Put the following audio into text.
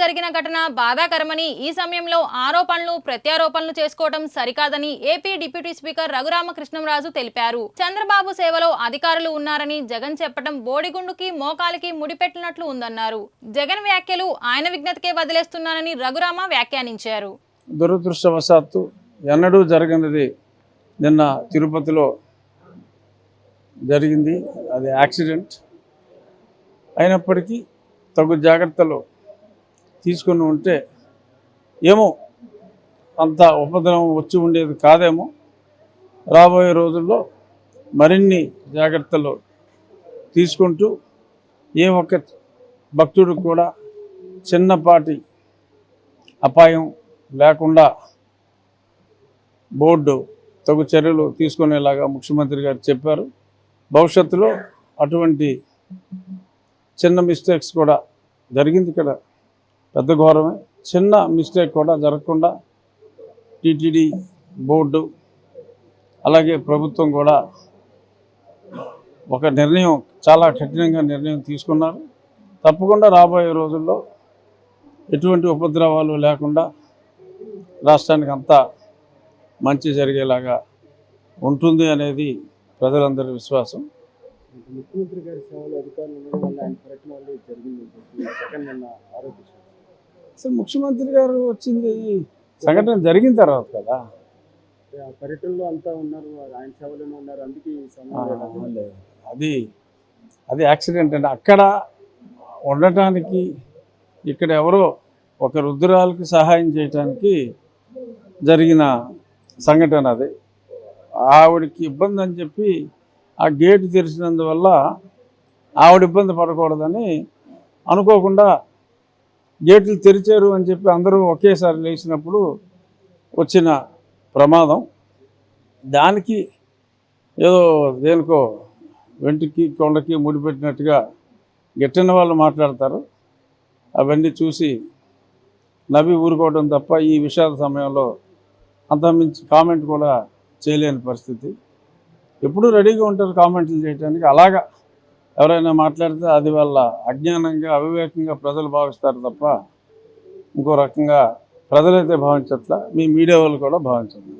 జరిగిన ఘటన బాధాకరమని ఈ సమయంలో ఆరోపణలు ప్రత్యారోపణలు చేసుకోవడం సరికాదని ఏపీ డిప్యూటీ స్పీకర్ రఘురామకృష్ణంరాజు తెలిపారు. చంద్రబాబు సేవలో అధికారులు ఉన్నారని జగన్ చెప్పడం బోడిగుండుకి మోకాలికి ముడిపెట్టినట్లు ఉందన్నారు. జగన్ వ్యాఖ్యలు ఆయన విజ్ఞతకే వదిలేస్తున్నానని రఘురామ వ్యాఖ్యానించారు. దురదృష్టవశాత్తు ఎన్నడూ జరగనిది నిన్న తిరుపతిలో జరిగింది. అది యాక్సిడెంట్. అయినప్పటికీ తగు జాగ్రత్తలు తీసుకుని ఉంటే ఏమో అంత ఉపద్రవం వచ్చి ఉండేది కాదేమో. రాబోయే రోజుల్లో మరిన్ని జాగ్రత్తలు తీసుకుంటూ ఏ ఒక్క భక్తుడు కూడా చిన్నపాటి అపాయం లేకుండా బోర్డు తగు చర్యలు తీసుకునేలాగా ముఖ్యమంత్రి గారు చెప్పారు. భవిష్యత్తులో అటువంటి చిన్న మిస్టేక్స్ కూడా జరిగింది ఇక్కడ. పెద్ద ఘోరమే. చిన్న మిస్టేక్ కూడా జరగకుండా టీటీడీ బోర్డు అలాగే ప్రభుత్వం కూడా ఒక నిర్ణయం చాలా కఠినంగా నిర్ణయం తీసుకున్నారు. తప్పకుండా రాబోయే రోజుల్లో ఎటువంటి ఉపద్రవాలు లేకుండా రాష్ట్రానికి అంతా మంచి జరిగేలాగా ఉంటుంది అనేది ప్రజలందరి విశ్వాసం. ముఖ్యమంత్రి గారి సేవలు అధికారులు ఉండడం వల్ల ఆయన అసలు ముఖ్యమంత్రి గారు వచ్చింది సంఘటన జరిగిన తర్వాత కదా? పర్యటనలో అంతా ఉన్నారు ఆయన సేవలోనే ఉన్నారు అందుకే. అది అది యాక్సిడెంట్ అండి. అక్కడ ఉండటానికి ఇక్కడ ఎవరో ఒక రుద్రాలకి సహాయం చేయటానికి జరిగిన సంఘటన అది. ఆవిడకి ఇబ్బంది అని చెప్పి ఆ గేటు తెరిచినందువల్ల ఆవిడ ఇబ్బంది పడకూడదని అనుకోకుండా గేట్లు తెరిచారు అని చెప్పి అందరూ ఒకేసారి లేచినప్పుడు వచ్చిన ప్రమాదం. దానికి ఏదో దేనికో వెంటికి కొండకి ముడిపెట్టినట్టుగా గెట్టిన వాళ్ళు మాట్లాడతారు. అవన్నీ చూసి నవ్వి ఊరుకోవడం తప్ప ఈ విషాద సమయంలో అంత మించి కామెంట్ కూడా చేయలేని పరిస్థితి. ఎప్పుడూ రెడీగా ఉంటారు కామెంట్లు చేయడానికి అలాగా ఎవరైనా మాట్లాడితే అది వాళ్ళ అజ్ఞానంగా అవివేకంగా ప్రజలు భావిస్తారు తప్ప ఇంకో రకంగా ప్రజలైతే భావించట్ల మీ మీడియా వాళ్ళు కూడా భావించదు